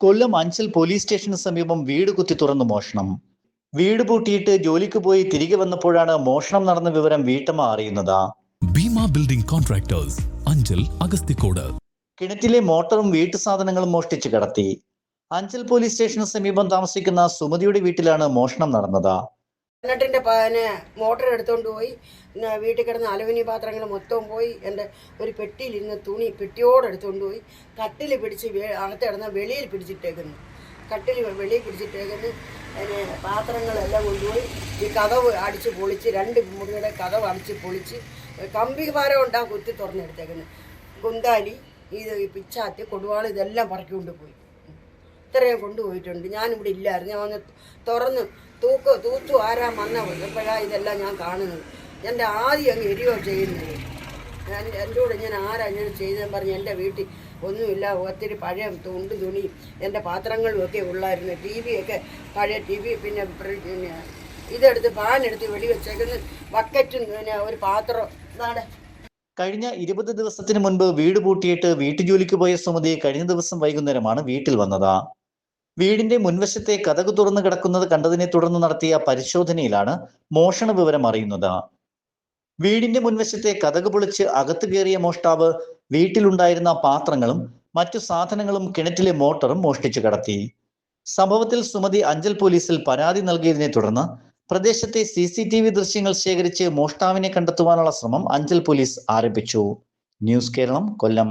Kollam Anchal police സ്റ്റേഷന് സമീപം വീട് കുത്തി തുറന്നു മോഷണം. വീട് പൂട്ടിയിട്ട് ജോലിക്ക് പോയി തിരികെ വന്നപ്പോഴാണ് മോഷണം നടന്ന വിവരം വീട്ടമ്മ അറിയുന്നത്. ഭീമ ബിൽഡിംഗ് കോൺട്രാക്ടേഴ്സ് അഞ്ചൽ അഗസ്തിക്കോട് കിണറ്റിലെ മോട്ടറും വീട്ടു സാധനങ്ങളും മോഷ്ടിച്ചു കടത്തി. അഞ്ചൽ പോലീസ് സ്റ്റേഷന് സമീപം താമസിക്കുന്ന സുമതിയുടെ വീട്ടിലാണ് മോഷണം നടന്നത്. കിണറ്റിന്റെ പിന്നെ മോട്ടർ എടുത്തുകൊണ്ട് പോയി. വീട്ടിൽ കിടന്ന അലുമിനിയം പാത്രങ്ങൾ മൊത്തവും പോയി. എന്റെ ഒരു പെട്ടിയിലിരുന്ന തുണി പെട്ടിയോടെ എടുത്തുകൊണ്ട് പോയി. കട്ടിൽ പിടിച്ച് അകത്ത് കിടന്ന വെളിയിൽ പിടിച്ചിട്ടേക്കുന്നു. കട്ടിൽ വെളിയിൽ പിടിച്ചിട്ടേക്കുന്നു. പിന്നെ പാത്രങ്ങളെല്ലാം കൊണ്ടുപോയി. ഈ കഥവ് അടിച്ച് പൊളിച്ച് രണ്ട് മുറിയുടെ കഥവ് അടിച്ച് പൊളിച്ച് കമ്പി ഭാരം ഉണ്ടാ കുത്തി തുറന്നെടുത്തേക്കുന്നു. കുന്താലി ഇത് പിച്ചാത്തി കൊടുവാൾ ഇതെല്ലാം പറക്കിക്കൊണ്ട് പോയി. ഇത്രയും കൊണ്ടുപോയിട്ടുണ്ട്. ഞാനിവിടെ ഇല്ലായിരുന്നു. ഞാൻ വന്ന് തുറന്ന് തൂക്ക് തൂത്തു ആരാ വന്ന എപ്പോഴാ ഇതെല്ലാം ഞാൻ കാണുന്നത്. എന്റെ ആദ്യം അങ്ങ് എരിയോ ചെയ്യുന്നത്. ഞാൻ എന്റെ കൂടെ ഞാൻ ആരാ ഇങ്ങനെ ചെയ്തെന്ന് പറഞ്ഞ് എന്റെ വീട്ടിൽ ഒന്നുമില്ല. ഒത്തിരി പഴയ തുണ്ട് തുണി എന്റെ പാത്രങ്ങളും ഒക്കെ ഉള്ളായിരുന്നു. ടി വി ഒക്കെ പഴയ ടി വി പിന്നെ ഇതെടുത്ത് പാനെടുത്ത് വെടി വെച്ചേക്കുന്ന. ബക്കറ്റും പിന്നെ ഒരു പാത്രം ഇതാണ്. കഴിഞ്ഞ ഇരുപത് ദിവസത്തിന് മുൻപ് വീട് പൂട്ടിയിട്ട് വീട്ടുജോലിക്ക് പോയ സുമതി കഴിഞ്ഞ ദിവസം വൈകുന്നേരമാണ് വീട്ടിൽ വന്നത്. വീടിന്റെ മുൻവശത്തെ കഥകു തുറന്നു കിടക്കുന്നത് കണ്ടതിനെ തുടർന്ന് നടത്തിയ പരിശോധനയിലാണ് മോഷണ വിവരം അറിയുന്നത്. വീടിന്റെ മുൻവശത്തെ കഥകു പൊളിച്ച് അകത്തു കയറിയ മോഷ്ടാവ് വീട്ടിലുണ്ടായിരുന്ന പാത്രങ്ങളും മറ്റു സാധനങ്ങളും കിണറ്റിലെ മോട്ടറും മോഷ്ടിച്ചു കടത്തി. സംഭവത്തിൽ സുമതി അഞ്ചൽ പോലീസിൽ പരാതി നൽകിയതിനെ തുടർന്ന് പ്രദേശത്തെ സി സി ടി വി ദൃശ്യങ്ങൾ ശേഖരിച്ച് മോഷ്ടാവിനെ കണ്ടെത്തുവാനുള്ള ശ്രമം അഞ്ചൽ പോലീസ് ആരംഭിച്ചു. ന്യൂസ് കേരളം കൊല്ലം.